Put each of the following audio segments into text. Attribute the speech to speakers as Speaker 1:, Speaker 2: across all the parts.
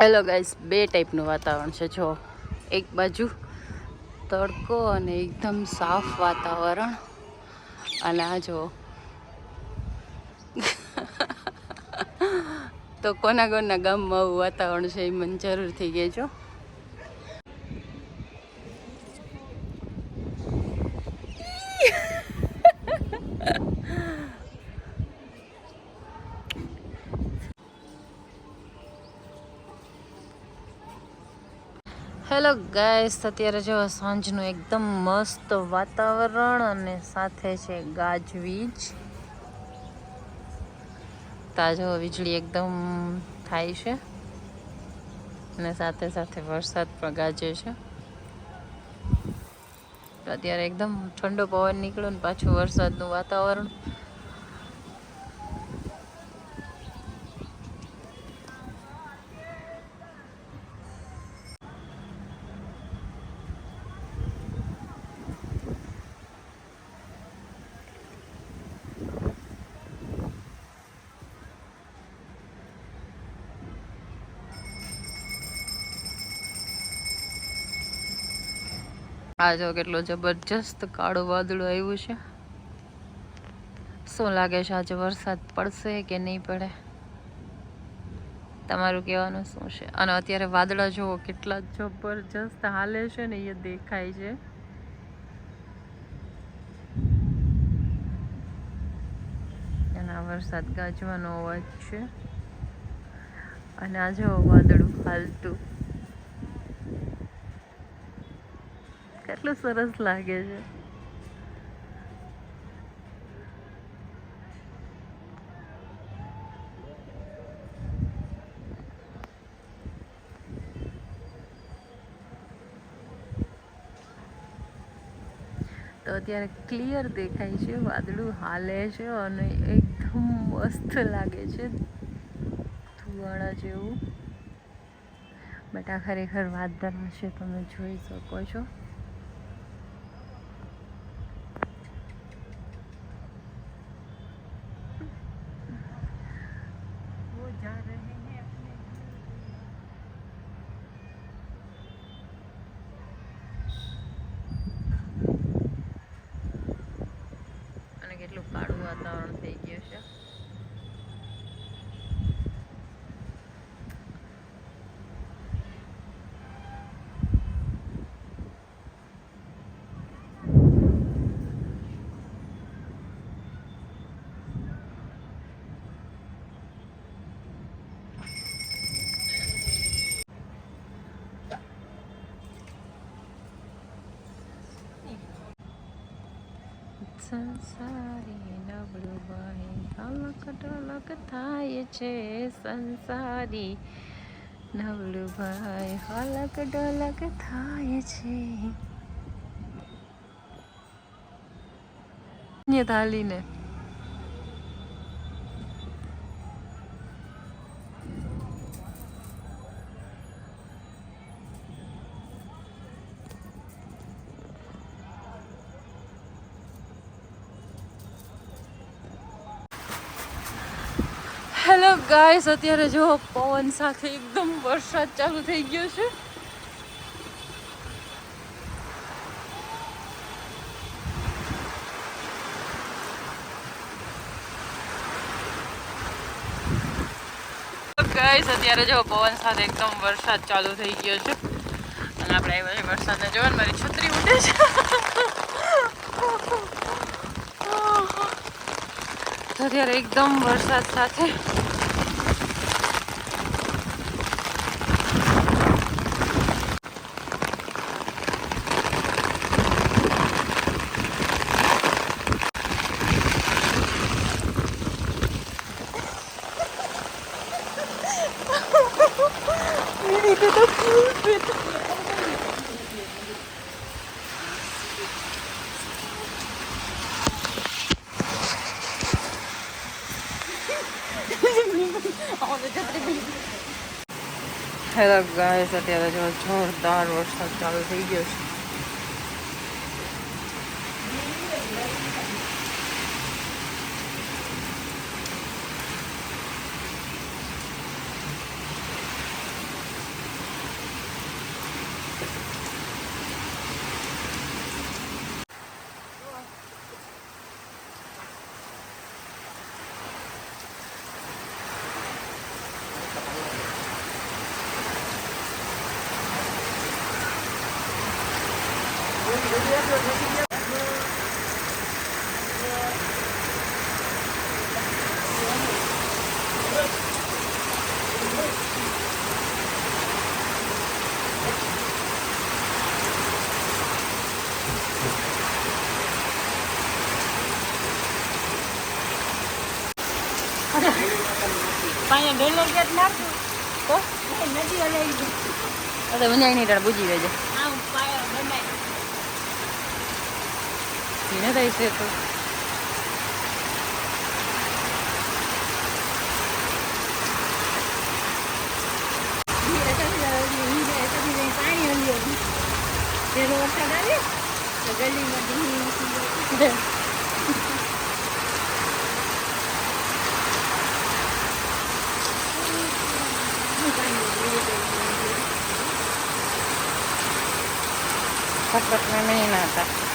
Speaker 1: Hello guys બે ટાઈપનું વાતાવરણ છે. જો, એક બાજુ તડકો અને એકદમ સાફ વાતાવરણ. અને આ જો. તો કોના કોના ગામમાં આવું વાતાવરણ છે એ મને જરૂરથી કહેજો હેલો ગાઈસ અત્યારે જો સાંજનું એકદમ મસ્ત વાતાવરણ અને સાથે છે ગાજવીજ. તાજો વીજળી એકદમ થાય છે. અને સાથે સાથે વરસાદ પણ ગાજે છે. અત્યારે એકદમ ઠંડો પવન નીકળ્યો ને પાછું વરસાદનું વાતાવરણ. આ જો કેટલો જબરજસ્ત કાળો વાદળો આવ્યું છે. શું લાગે છે આજે વરસાદ પડશે કે નહીં પડે? તમારું કહેવાનું શું છે? અને અત્યારે વાદળા જુઓ, કેટલા જબરજસ્ત હાલે છે ને એ દેખાય છે. એના વરસાદ ગાજવાનો અવાજ છે. અને આ જો વાદળું હાલતું. કેટલું સરસ લાગે છે. તો અત્યારે ક્લિયર દેખાય છે, વાદળું હાલે છે અને એકદમ મસ્ત લાગે છે. ધુવાળા જેવું. બટ આ ખરેખર વાદળા છે, તમે જોઈ શકો છો. કેટલું કાળું વાતાવરણ થઈ ગયું છે. સંસારી નબળું ભાઈ અલક ઢલક થાય છે સંસારી નબળું ભાઈ હલક ઢોલક થાય છે. ને થાલીને ગાઈસ અત્યારે જો પવન સાથે એકદમ વરસાદ ચાલુ થઈ ગયો છે. ગાઈસ અત્યારે જો પવન સાથે એકદમ વરસાદ ચાલુ થઈ ગયો છે. અને આપણે આવ્યા છે વરસાદને જોવા, મારી છત્રી ઉડે છે. અત્યારે એકદમ વરસાદ સાથે hello guys at the other day was told that was. પાણી ડેલો ગેટ નાખું તો
Speaker 2: નદી હલાઈ ગઈ
Speaker 1: અરે મને અહીં નહીં બુજી વેજે
Speaker 2: આમ પાયો બનાય
Speaker 1: એને થઈ છે તો
Speaker 2: પાણી હલ્યો પેલો વરસાદ આવે તો ગલીમાં ધીમી
Speaker 1: ફટફટ મેં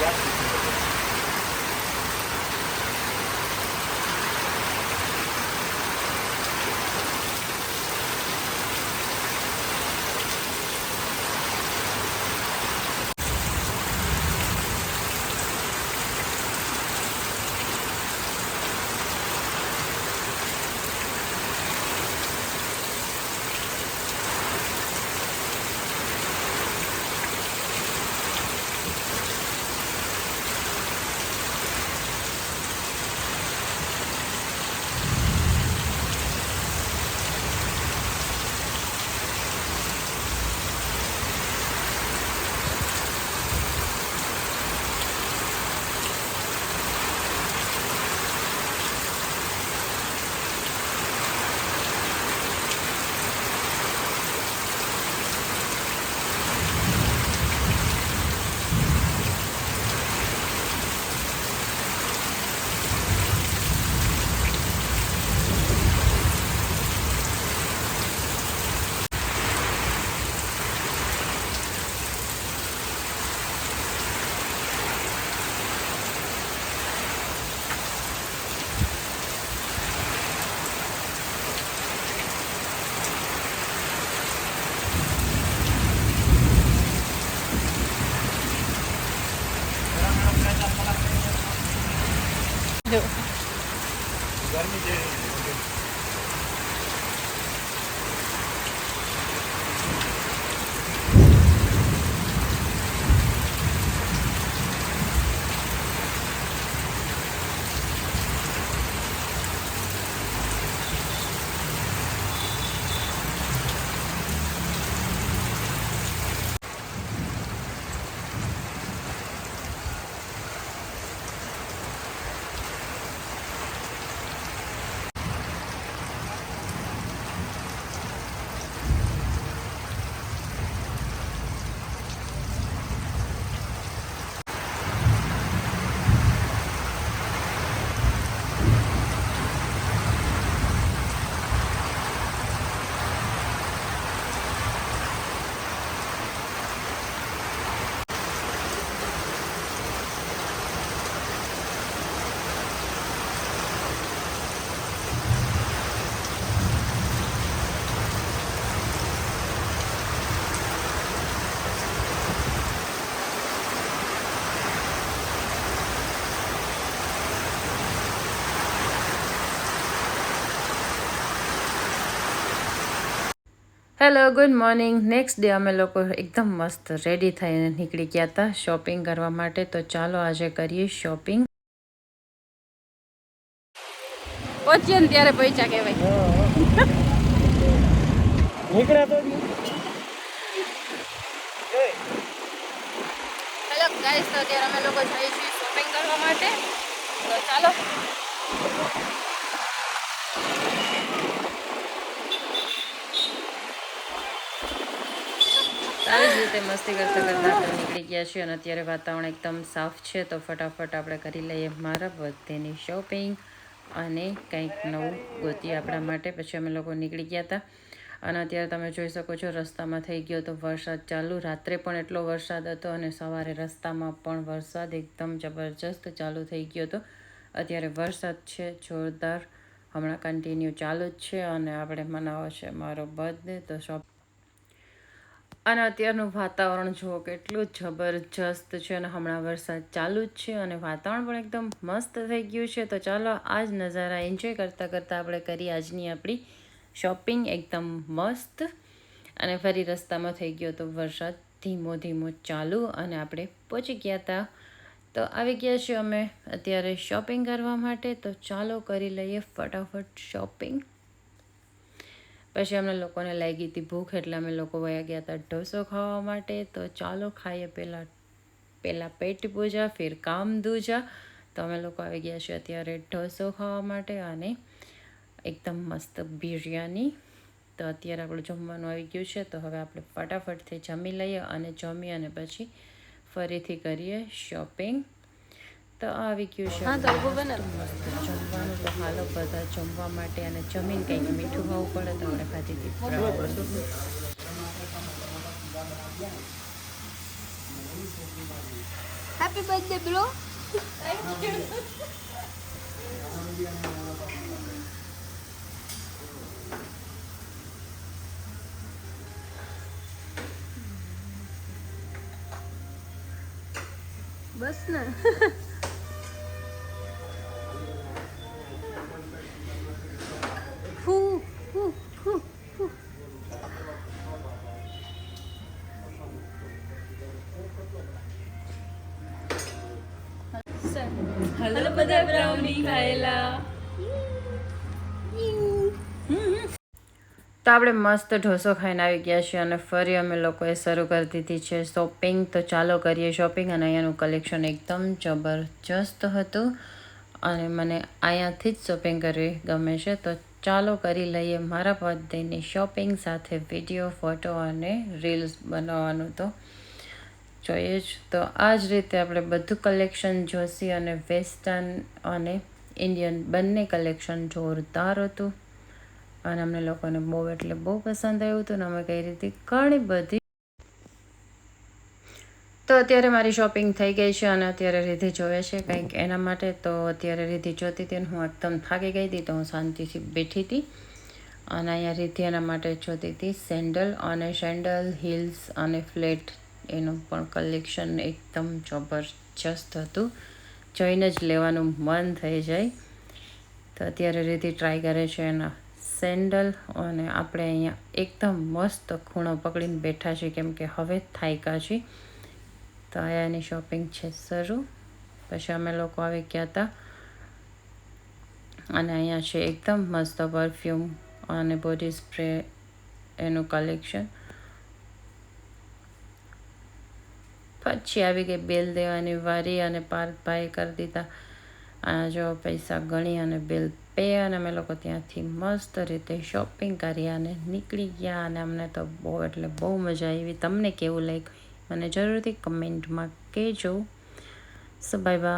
Speaker 1: નહીં hello good morning next day અમે લોકો એકદમ મસ્ત રેડી થઈને નીકળી ગયા હતા શોપિંગ કરવા માટે. તો ચાલો આજે કરીએ શોપિંગ પહોંચીએ ને ત્યારે પૈસા કહેવાય. હેલો ગાઈસ તો અત્યારે અમે લોકો જઈએ છીએ શોપિંગ કરવા માટે. તો ચાલો. આવી જ રીતે મસ્તી કરતા કરતા આપણે નીકળી ગયા છીએ અને અત્યારે વાતાવરણ એકદમ સાફ છે, તો ફટાફટ આપણે કરી લઈએ મારા બર્થડેની શોપિંગ અને કંઈક નવું ગોતી આપણા માટે. પછી અમે લોકો નીકળી ગયા હતા અને અત્યારે તમે જોઈ શકો છો રસ્તામાં થઈ ગયો તો વરસાદ ચાલુ. રાત્રે પણ એટલો વરસાદ હતો અને સવારે રસ્તામાં પણ વરસાદ એકદમ જબરજસ્ત ચાલુ થઈ ગયો હતો. અત્યારે વરસાદ છે, જોરદાર. હમણાં કન્ટિન્યુ ચાલુ જ છે અને આપણે મનાવો છે મારો બર્થડે, તો શોપ અને અત્યારનું વાતાવરણ જુઓ, કેટલું જબરજસ્ત છે અને હમણાં વરસાદ ચાલુ જ છે અને વાતાવરણ પણ એકદમ મસ્ત થઈ ગયું છે. તો ચાલો આ જ નજારા એન્જોય કરતાં કરતાં આપણે કરીએ આજની આપણી શોપિંગ એકદમ મસ્ત. અને ફરી રસ્તામાં થઈ ગયો તો વરસાદ ધીમો ધીમો ચાલુ અને આપણે પહોંચી ગયા હતા તો આવી ગયા છીએ અમે અત્યારે શોપિંગ કરવા માટે. તો ચાલો કરી લઈએ ફટાફટ શોપિંગ પછી અમને લોકોને લાગી હતી ભૂખ એટલે અમે લોકો વયા ગયા હતા ઢોસો ખાવા માટે. તો ચાલો ખાઈએ પહેલાં પહેલાં પેટ પૂજા, ફિર કામ દૂજા તો અમે લોકો આવી ગયા છીએ અત્યારે ઢોસો ખાવા માટે અને એકદમ મસ્ત બિરયાની. તો અત્યારે આપણું જમવાનું આવી ગયું છે. તો હવે આપણે ફટાફટથી જમી લઈએ અને જમી અને પછી ફરીથી કરીએ શોપિંગ તો આવી ગયું છે
Speaker 2: હા, તો ઊભું બને.
Speaker 1: જમવાનું તો હાલો બધા જમવા માટે અને જમીન કંઈક મીઠું ખાવું પડે તો આપણે ખાધી બ્રાઉન.
Speaker 2: હેપી બર્થડે બ્રો બસ ને
Speaker 1: હલો બધા બ્રાઉની ખાયેલા તો આપણે મસ્ત ઢોસો ખાઈને આવી ગયા છીએ અને ફરી અમે લોકોએ શરૂ કરી દીધી છે શોપિંગ. તો ચાલો કરીએ શોપિંગ અને અહીંયાનું કલેક્શન એકદમ જબરજસ્ત હતું અને મને અહીંયાથી જ શોપિંગ કરવી ગમે છે. તો ચાલો કરી લઈએ મારા બર્થડેની શોપિંગ સાથે વીડિયો ફોટો અને રીલ્સ બનાવવાનું તો. જોઈએ જ. તો આ જ રીતે આપણે બધું કલેક્શન જોશી અને વેસ્ટર્ન અને ઇન્ડિયન બંને કલેક્શન જોરદાર હતું. અને અમને લોકોને બહુ એટલે બહુ પસંદ આવ્યું હતું ને અમે કઈ રીતે ઘણી બધી તો અત્યારે મારી શોપિંગ થઈ ગઈ છે અને અત્યારે રીધી જોવે છે કંઈક એના માટે. તો અત્યારે રીધી જોતી હતી અને હું એકદમ થાકી ગઈ હતી તો હું શાંતિથી બેઠી હતી. અને અહીંયા રીધી એના માટે જોતી હતી સેન્ડલ અને સેન્ડલ હિલ્સ અને ફ્લેટ એનું પણ કલેક્શન એકદમ જબરજસ્ત હતું. જોઈને જ લેવાનું મન થઈ જાય. તો અત્યારે રીતિ ટ્રાય કરે છે એના સેન્ડલ અને આપણે અહીંયા એકદમ મસ્ત ખૂણો પકડીને બેઠા છીએ કેમ કે હવે થાયકા છીએ. તો અહીંયાની શોપિંગ છે શરૂ. પછી અમે લોકો આવી ગયા હતા. અને અહીંયા છે એકદમ મસ્ત પરફ્યુમ અને બોડી સ્પ્રે એનું કલેક્શન પછી આવી ગઈ બિલ દેવાની વારી અને પાર્થભાઈ કરી દીધા. આ જો પૈસા ગણી અને બિલ પે અને અમે લોકો ત્યાંથી મસ્ત રીતે શોપિંગ કરી અને નીકળી ગયા અને અમને તો બહુ, એટલે બહુ મજા આવી. તમને કેવું લાગ્યું? મને જરૂરથી કમેન્ટમાં કહેજો. સો બાય બાય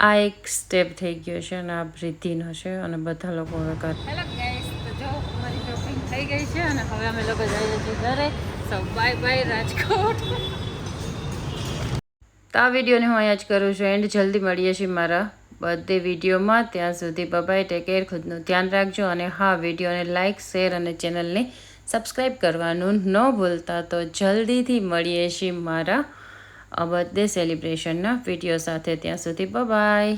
Speaker 1: આ એક સ્ટેપ થઈ ગયો છે અને આ વૃદ્ધિનો છે અને બધા લોકો હવે કર હેલો ગાઈસ તો જો અમારી શોપિંગ થઈ ગઈ છે અને હવે અમે લોકો જઈએ છીએ ઘરે. So bye bye Rajkot. તો આ વિડીયોને હું અહીંયા જ કરું છું. એન્ડ જલ્દી મળીએ છીએ મારા બધે વિડીયોમાં. ત્યાં સુધી બબાઈ ટેક કેર ખુદનું ધ્યાન રાખજો અને હા, વિડીયોને લાઇક શેર અને ચેનલને સબસ્ક્રાઈબ કરવાનું ન ભૂલતા. તો જલ્દીથી મળીએ છીએ મારા બર્થડે સેલિબ્રેશનના વીડિયો સાથે. ત્યાં સુધી બબાય